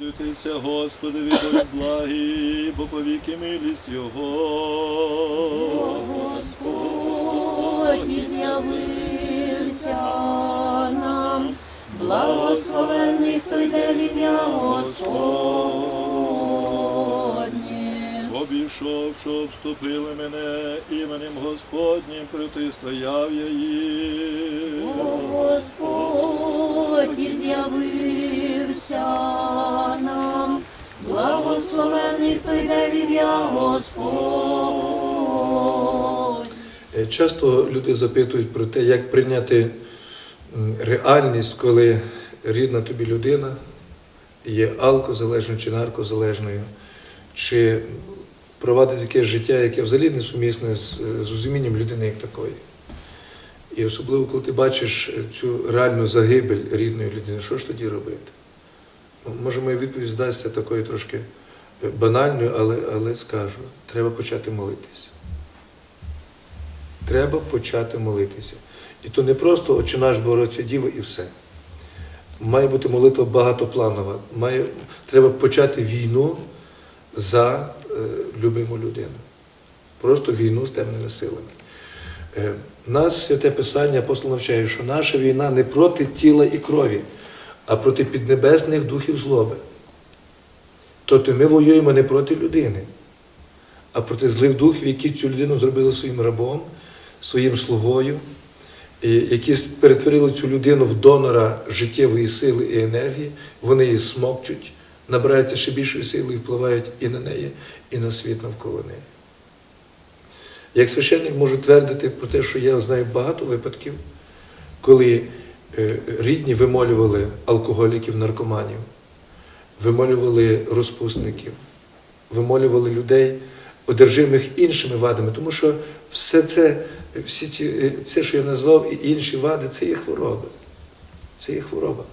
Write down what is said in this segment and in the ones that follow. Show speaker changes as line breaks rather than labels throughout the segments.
Радуйтеся, Господи, від благі, бо повіки милість Його.
Господь з'явився нам, благословений хто йде в ім'я Господнє.
Обійшов, що обступили мене, іменем Господнім протистояв я їм.
Господь з'явився благословений хто в ім'я Господь.
Е, Часто люди запитують про те, як прийняти реальність, коли рідна тобі людина є алкозалежною чи наркозалежною, чи провадить якесь життя, яке взагалі не сумісне з, з розумінням людини як такої. І особливо, коли ти бачиш е, цю реальну загибель рідної людини, що ж тоді робити? Може, моя відповідь здасться такою трошки е, банальною, але, але скажу, треба почати молитися. Треба почати молитися. І то не просто «Отче наш Богородиця Діва і все. Має бути молитва багатопланова. Має, треба почати війну за е, любиму людину. Просто війну з темними силами. Е, нас святе Писання апостол навчає, що наша війна не проти тіла і крові, а проти піднебесних духів злоби. Тобто ми воюємо не проти людини, а проти злих духів, які цю людину зробили своїм рабом, своїм слугою, які перетворили цю людину в донора життєвої сили і енергії, вони її смокчуть, набираються ще більшої сили і впливають і на неї, і на світ навколо неї. Як священник можу твердити про те, що я знаю багато випадків, коли е, рідні вимолювали алкоголіків, наркоманів, вимолювали розпусників, вимолювали людей, одержимих іншими вадами, тому що все це, всі ці, е, це, що я назвав, і інші вади, це є хвороби. Це є хвороба.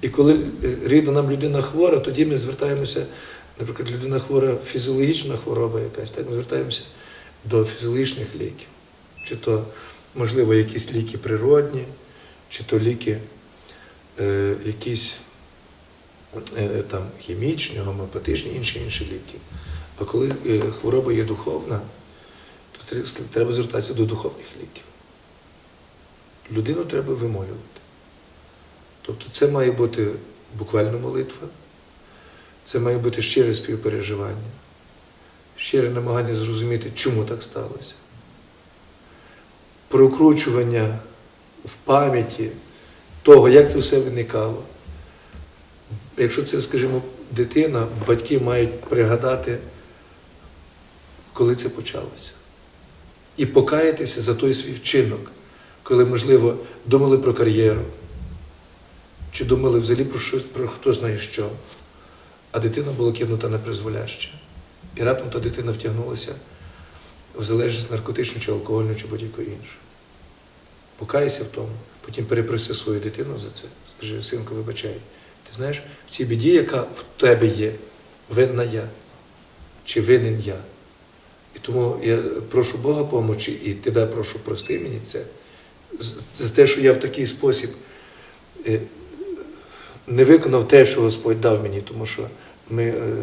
І коли е, рідна нам людина хвора, тоді ми звертаємося, наприклад, людина хвора, фізіологічна хвороба якась, так ми звертаємося до фізіологічних ліків. Чи то, можливо, якісь ліки природні, чи то ліки е, якісь там, хімічні, гомеопатичні, інші інші ліки. А коли е, хвороба є духовна, то треба звертатися до духовних ліків. Людину треба вимолювати. Тобто це має бути буквально молитва, це має бути щире співпереживання, щире намагання зрозуміти, чому так сталося. Прокручування в пам'яті того, як це все виникало. Якщо це, скажімо, дитина, батьки мають пригадати, коли це почалося. І покаятися за той свій вчинок, коли, можливо, думали про кар'єру, чи думали взагалі про щось, про хто знає що, а дитина була кинута на призволяще. І раптом та дитина втягнулася в залежність наркотичну чи алкогольну, чи будь-яку іншу. Покайся в тому, потім перепроси свою дитину за це. Скажи, синку, вибачай. Знаєш, в цій біді, яка в тебе є, винна я, чи винен я. І тому я прошу Бога помочі і тебе прошу прости мені це. За те, що я в такий спосіб е, не виконав те, що Господь дав мені, тому що ми, е,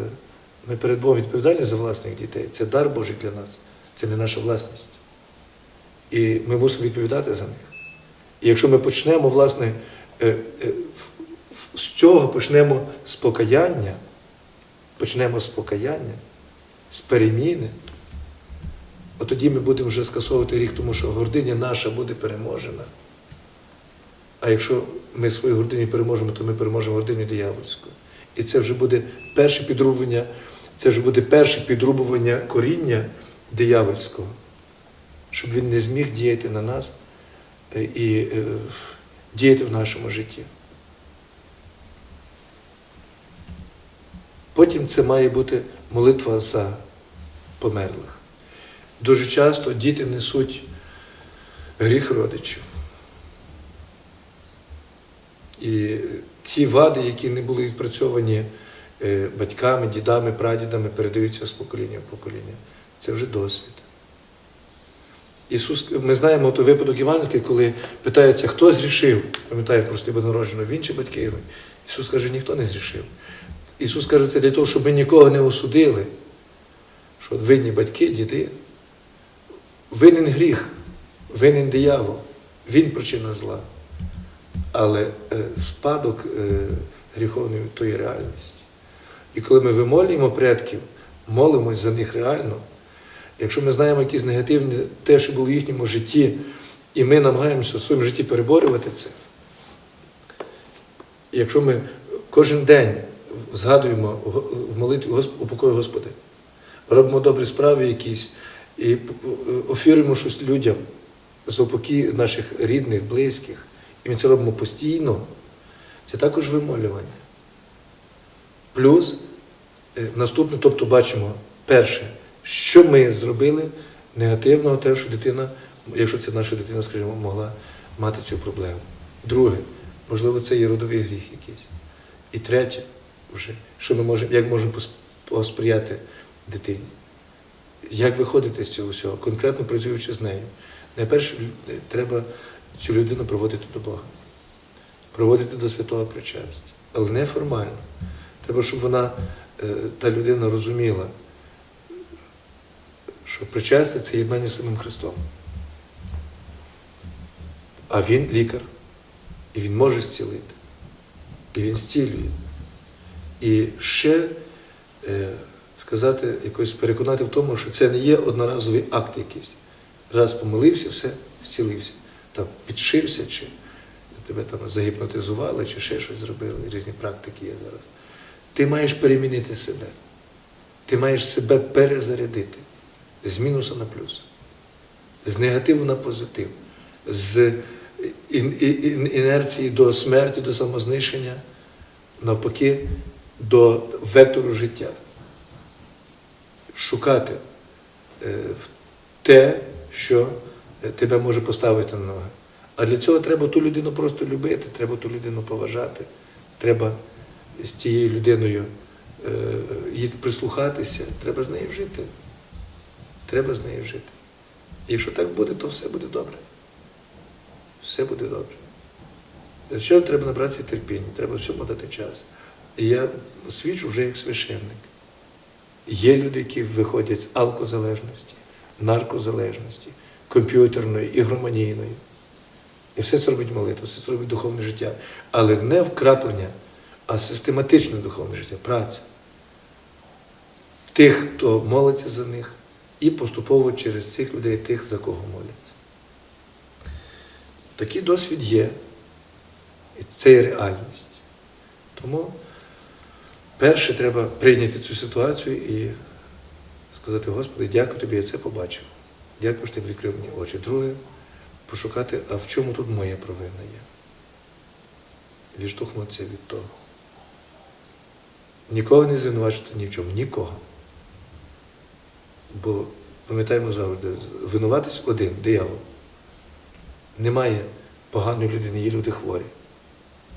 ми перед Богом відповідальні за власних дітей. Це дар Божий для нас, це не наша власність. І ми мусимо відповідати за них. І якщо ми почнемо, власне, е, з цього почнемо з покаяння, почнемо з покаяння, з переміни, от тоді ми будемо вже скасовувати рік, тому що гординя наша буде переможена. А якщо ми свою гординю переможемо, то ми переможемо гординю диявольську. І це вже буде перше підрубування, це вже буде перше підрубування коріння диявольського, щоб він не зміг діяти на нас е, і е, діяти в нашому житті. Потім це має бути молитва за померлих. Дуже часто діти несуть гріх родичів. І ті вади, які не були відпрацьовані е, батьками, дідами, прадідами, передаються з покоління в покоління. Це вже досвід. Ісус, ми знаємо той випадок Іванський, коли питається, хто зрішив, пам'ятаю про народженого, він чи батьки. Ісус каже, ніхто не зрішив. Ісус каже, це для того, щоб ми нікого не осудили. Що винні батьки, діти, винен гріх, винен диявол, він причина зла. Але е, спадок е, гріховний то є реальність. І коли ми вимолюємо предків, молимось за них реально, якщо ми знаємо якісь негативні те, що було в їхньому житті, і ми намагаємося в своєму житті переборювати це, якщо ми кожен день згадуємо в молитві «Госп- упокой Господи, робимо добрі справи якісь і офіруємо щось людям за упокій наших рідних, близьких, і ми це робимо постійно, це також вимолювання. Плюс е, наступне, тобто бачимо, перше, що ми зробили негативного, те, що дитина, якщо це наша дитина, скажімо, могла мати цю проблему. Друге, можливо, це є родовий гріх якийсь. І третє, вже, що ми можемо, як можемо посприяти дитині. Як виходити з цього всього, конкретно працюючи з нею. Найперше, треба цю людину проводити до Бога, проводити до святого причастя, але не формально. Треба, щоб вона, е, та людина розуміла, що причастя це єднання з самим Христом. А Він лікар, і Він може зцілити, і Він зцілює. І ще е, сказати, якось переконати в тому, що це не є одноразовий акт якийсь. Раз помолився, все, зцілився. Там підшився, чи тебе там загіпнотизували, чи ще щось зробили. Різні практики є зараз. Ти маєш перемінити себе. Ти маєш себе перезарядити з мінуса на плюс, з негативу на позитив, з ін- ін- ін- інерції до смерті, до самознищення, навпаки, до вектору життя. Шукати е, те, що е, тебе може поставити на ноги. А для цього треба ту людину просто любити, треба ту людину поважати, треба з тією людиною е, їй прислухатися, треба з нею жити. Треба з нею жити. Якщо так буде, то все буде добре. Все буде добре. Для чого треба набратися терпіння, треба всьому дати час. І я свідчу вже як священник. Є люди, які виходять з алкозалежності, наркозалежності, комп'ютерної, ігроманійної. І все це робить молитва, все це робить духовне життя. Але не вкраплення, а систематичне духовне життя, праця. Тих, хто молиться за них, і поступово через цих людей тих, за кого моляться. Такий досвід є. І це є реальність. Тому перше треба прийняти цю ситуацію і сказати, Господи, дякую тобі, я це побачив. Дякую, що ти відкрив мені очі. Друге, пошукати, а в чому тут моя провина є. Відштовхнутися від того. Нікого не звинувачувати ні в чому, нікого. Бо пам'ятаємо завжди, винуватись один, диявол. Немає поганої людини, є люди хворі.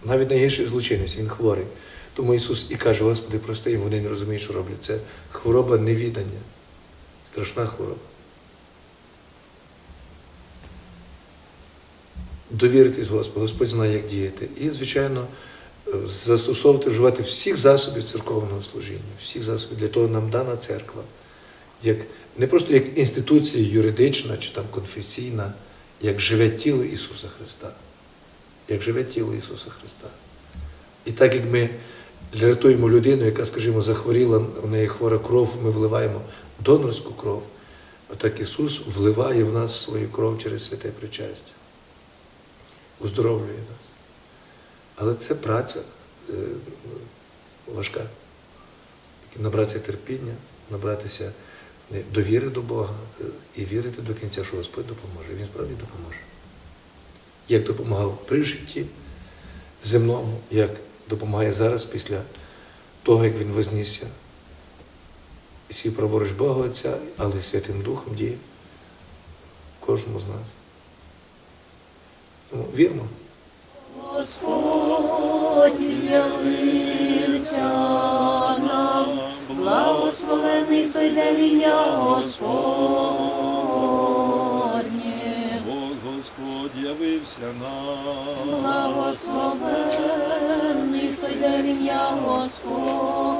Навіть найгірший злочинець, він хворий. Тому Ісус і каже, Господи, прости їм, вони не розуміють, що роблять. Це хвороба невідання, страшна хвороба. Довіритись Господу, Господь знає, як діяти. І, звичайно, застосовувати, вживати всіх засобів церковного служіння, всіх засобів. Для того нам дана церква, як, не просто як інституція юридична чи там конфесійна, як живе тіло Ісуса Христа. Як живе тіло Ісуса Христа. І так як ми рятуємо людину, яка, скажімо, захворіла, в неї хвора кров, ми вливаємо донорську кров, отак Ісус вливає в нас свою кров через святе причастя. Уздоровлює нас. Але це праця е, важка. Набратися терпіння, набратися е, довіри до Бога е, і вірити до кінця, що Господь допоможе. Він справді допоможе. Як допомагав при житті земному, як допомагає зараз після того, як він вознісся і свій праворуч Бога Отця, але Святим Духом діє кожному з нас. Тому віримо.
Господь явився нам, благословений той день ім'я Господнє.
Господь нам.
Благословений той йде в ім'я Господнє.